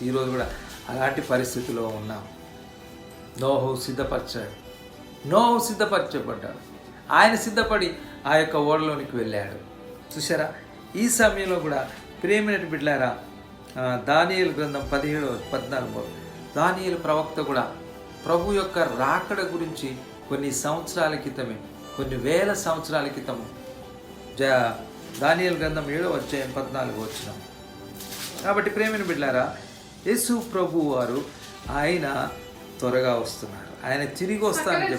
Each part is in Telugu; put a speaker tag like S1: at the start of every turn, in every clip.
S1: పరిస్థితి ఈరోజు కూడా అలాంటి పరిస్థితిలో ఉన్నాం. నోహు సిద్ధపరచాడు. నోహు సిద్ధపరచబడ్డాడు. ఆయన సిద్ధపడి ఆ యొక్క ఓడలోనికి వెళ్ళాడు. చూసారా ఈ సమయంలో కూడా ప్రేమినటి బిడ్డారా దానియలు గ్రంథం పదిహేడు పద్నాలుగు. దానియలు ప్రవక్త కూడా ప్రభు యొక్క రాకడ గురించి కొన్ని సంవత్సరాల క్రితమే కొన్ని వేల సంవత్సరాల క్రితం దానియలు గ్రంథం ఏడో అధ్యాయం పద్నాలుగు వచ్చినాం కాబట్టి ప్రేమిని బిడ్డారా యేసు ప్రభు వారు ఆయన త్వరగా వస్తున్నారు. ఆయన తిరిగి వస్తానని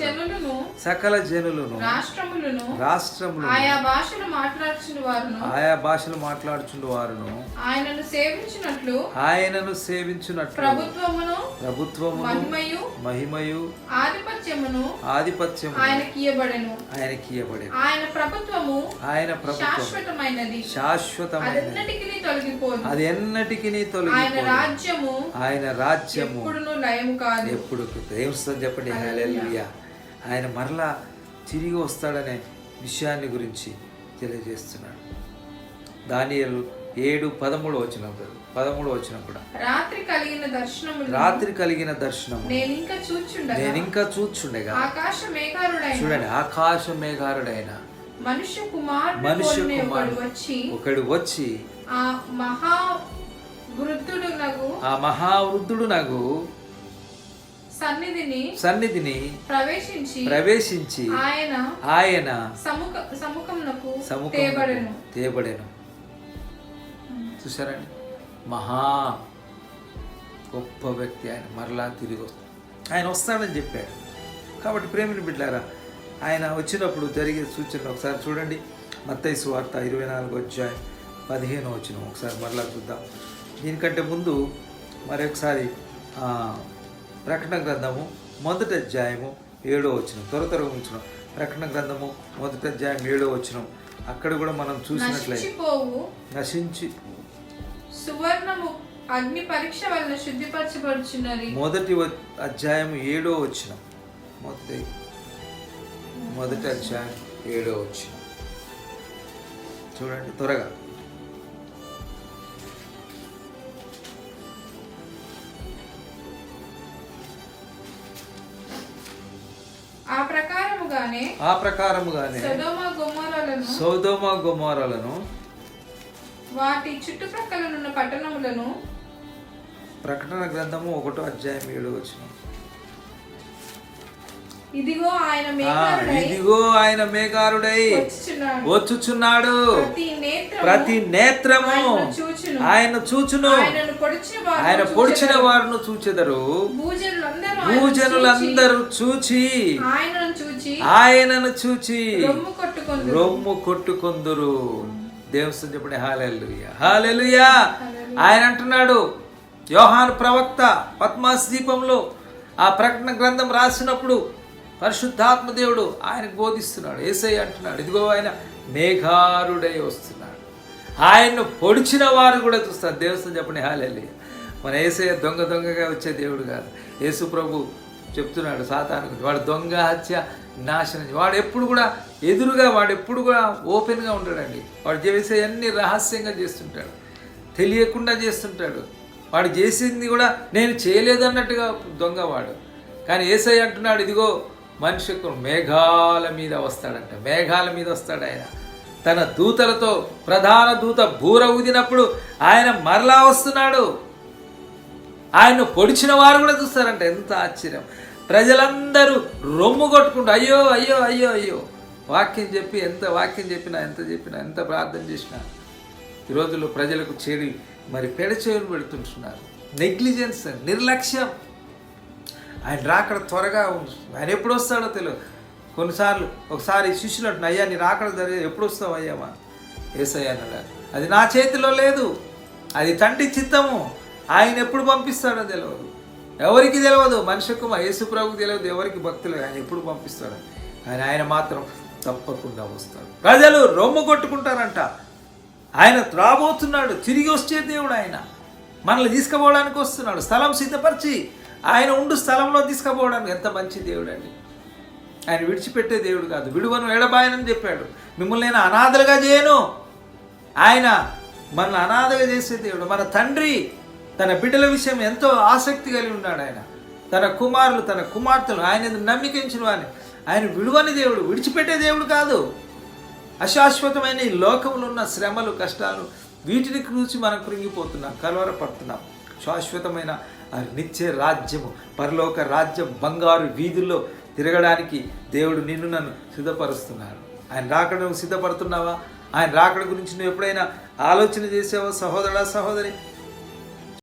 S2: సకల జనులను రాష్ట్రములను
S1: రాష్ట్రములు
S2: ఆయా భాషలు మాట్లాడుచున్న వారును
S1: ఆయా భాషలు మాట్లాడుచుండు వారును
S2: ఆయనను సేవించినట్లు
S1: ఆయనను సేవించున్నట్లు
S2: ప్రభుత్వమును
S1: ప్రభుత్వమును
S2: మహిమయు
S1: మహిమయు
S2: ఆధిపత్యమును
S1: ఆధిపత్యము
S2: ఆయనకి ఇయ్యబడెను.
S1: ఆయనకి ఇవ్వబడే
S2: ఆయన ప్రభుత్వము
S1: ఆయన ప్రభుత్వం
S2: శాశ్వతమైనది.
S1: శాశ్వతమైనది.
S2: తొలగిపోదు.
S1: అది ఎన్నటికీ
S2: ఆయన
S1: తొలగిపోదు
S2: రాజ్యము
S1: ఆయన రాజ్యము
S2: ఎప్పుడును లయము కాదు.
S1: ఎప్పుడు దేవుస్తుంది చెప్పండి. హల్లెలూయా. ఆయన మరలా తిరిగి వస్తాడనే విషయాన్ని గురించి తెలియజేస్తున్నాడు. దానియలు ఏడు పదమూడు వచ్చిన పదమూడు వచ్చిన కూడా.
S2: రాత్రి కలిగిన దర్శనములు
S1: రాత్రి కలిగిన దర్శనము.
S2: నేను ఇంకా చూచుండగా?
S1: నేను ఇంకా చూచుండగా?
S2: ఆకాశ మేఘారుడైన
S1: చూడండి ఆకాశ మేఘారుడైన
S2: మనుష్య కుమారుడు
S1: మనుష్య కుమారుడు
S2: వచ్చి
S1: ఒకడు వచ్చి
S2: ఆ మహా వృద్ధుడునగు
S1: ఆ మహావృద్ధుడు నాకు
S2: సన్నిధిని
S1: సన్నిధిని
S2: ప్రవేశించి
S1: ప్రవేశించి
S2: ఆయన
S1: ఆయన
S2: సముఖ సముఖమునకు
S1: సముఖం
S2: తేబడెను
S1: తేబడెను చూసారండి మహా గొప్ప వ్యక్తి ఆయన. మరలా తిరిగి వస్తాడు ఆయన వస్తాడని చెప్పాడు. కాబట్టి ప్రేమిని బిడ్డారా ఆయన వచ్చినప్పుడు జరిగే సూచనలు ఒకసారి చూడండి. మత్తయి సువార్త ఇరవై నాలుగు అధ్యాయం పదిహేను వచ్చిన ఒకసారి మరలా చూద్దాం. దీనికంటే ముందు మరొకసారి ప్రకటన గ్రంథము మొదటి అధ్యాయము ఏడో వచ్చిన త్వర త్వరగా ఉంచిన. ప్రకటన గ్రంథము మొదటి అధ్యాయం ఏడో వచ్చిన అక్కడ కూడా మనం చూసినట్లయితే నశించి
S2: సువర్ణము అగ్ని పరీక్ష వలన శుద్ధిపరచబడుచున్నది.
S1: మొదటి అధ్యాయం ఏడో వచ్చిన మొదటి మొదటి అధ్యాయం ఏడో వచ్చిన చూడండి త్వరగా.
S2: ప్రకారముగానే
S1: ఆ ప్రకారముగానే
S2: సొదొమ గొమొరలను
S1: సౌదోమ గుమారాలను
S2: వాటి చుట్టుప్రక్కలనున్న పట్టణములను
S1: ప్రకటన గ్రంథము ఒకటో అధ్యాయం ఏడో వచ్చిన
S2: ఇదిగో ఆయన మేఘారుడై
S1: ఇదిగో ఆయన మేఘారుడై
S2: వచ్చుచున్నాడు. ప్రతి నేత్రము
S1: ఆయన చూచును. ఆయన పొడిచిన వారిను చూచెదరు.
S2: భూజనులందరూ
S1: చూచి
S2: ఆయనను చూచి రొమ్ము
S1: కొట్టుకొందురు. దేవుని చెప్పండి. హాలెలుయ. హాలెలుయా. ఆయన అంటున్నాడు యోహాను ప్రవక్త పద్మాస్ దీపంలో ఆ ప్రకటన గ్రంథం రాసినప్పుడు పరిశుద్ధాత్మదేవుడు ఆయనకు బోధిస్తున్నాడు. ఏసై అంటున్నాడు ఇదిగో ఆయన మేఘారుడై వస్తున్నాడు. ఆయన్ను పొడిచిన వారు కూడా చూస్తారు. దేవస్థానం చెప్పండి హాలెలుయ. మన ఏసయ్య దొంగ దొంగగా వచ్చే దేవుడు కాదు. యేసు ప్రభు చెప్తున్నాడు సాతాను వాడు దొంగ హత్య నాశనం వాడు ఎప్పుడు కూడా ఎదురుగా వాడు ఎప్పుడు కూడా ఓపెన్గా ఉంటాడండి వాడు చేసే అన్ని రహస్యంగా చేస్తుంటాడు. తెలియకుండా చేస్తుంటాడు. వాడు చేసింది కూడా నేను చేయలేదన్నట్టుగా దొంగవాడు దొంగ వాడు. కానీ ఏసై అంటున్నాడు ఇదిగో మనిషి మేఘాల మీద వస్తాడంట. మేఘాల మీద వస్తాడు ఆయన. తన దూతలతో ప్రధాన దూత బూర ఊదినప్పుడు ఆయన మరలా వస్తున్నాడు. ఆయన్ను పొడిచిన వారు కూడా చూస్తారంట. ఎంత ఆశ్చర్యం. ప్రజలందరూ రొమ్ము కొట్టుకుంటూ అయ్యో అయ్యో అయ్యో అయ్యో వాక్యం చెప్పి ఎంత వాక్యం చెప్పినా ఎంత చెప్పినా ఎంత ప్రార్థన చేసినా ఈ రోజుల్లో ప్రజలకు చెడి మరి పెడచేవులు పెడుతుంటున్నారు. నెగ్లిజెన్స్ నిర్లక్ష్యం. ఆయన రాకడ త్వరగా ఆయన ఎప్పుడు వస్తాడో తెలియదు కొన్నిసార్లు ఒకసారి శిష్యులు అంటున్నా అయ్యా నీ రాకడ జరిగే ఎప్పుడు వస్తావు అయ్యామా ఏసయ్య అది నా చేతిలో లేదు. అది తండ్రి చిత్తము. ఆయన ఎప్పుడు పంపిస్తాడో తెలియదు ఎవరికి తెలియదు మనిషి కుమార్ యేసు ప్రభుకు తెలియదు ఎవరికి భక్తులు? ఆయన ఎప్పుడు పంపిస్తాడు. కానీ ఆయన మాత్రం తప్పకుండా వస్తాడు. ప్రజలు రొమ్ము కొట్టుకుంటారంట. ఆయన రాబోతున్నాడు తిరిగి వచ్చే దేవుడు ఆయన. మనల్ని తీసుకుపోవడానికి వస్తున్నాడు. స్థలం సిద్ధపరిచి ఆయన ఉండు స్థలంలో తీసుకుపోవడానికి ఎంత మంచి దేవుడు అండి ఆయన విడిచిపెట్టే దేవుడు కాదు. విడువను ఎడబాయనని చెప్పాడు. మిమ్మల్ని నేను అనాథలుగా చేయను. ఆయన మనల్ని అనాథగా చేసే దేవుడు. మన తండ్రి తన బిడ్డల విషయం ఎంతో ఆసక్తి కలిగి ఉన్నాడు ఆయన. తన కుమారులు తన కుమార్తెలు ఆయన నమ్మికించిన వారిని. ఆయన విడువని దేవుడు విడిచిపెట్టే దేవుడు కాదు. అశాశ్వతమైన ఈ లోకంలో ఉన్న శ్రమలు కష్టాలు వీటిని చూసి మనం కృంగిపోతున్నాం కలవరపడుతున్నాం. శాశ్వతమైన నిత్య రాజ్యము పరలోక రాజ్యం బంగారు వీధుల్లో తిరగడానికి దేవుడు నిన్ను నన్ను సిద్ధపరుస్తున్నాడు ఆయన రాకడ నువ్వు సిద్ధపడుతున్నావా? ఆయన రాకడ గురించి నువ్వు ఎప్పుడైనా ఆలోచన చేసావా? సహోదరా సహోదరి?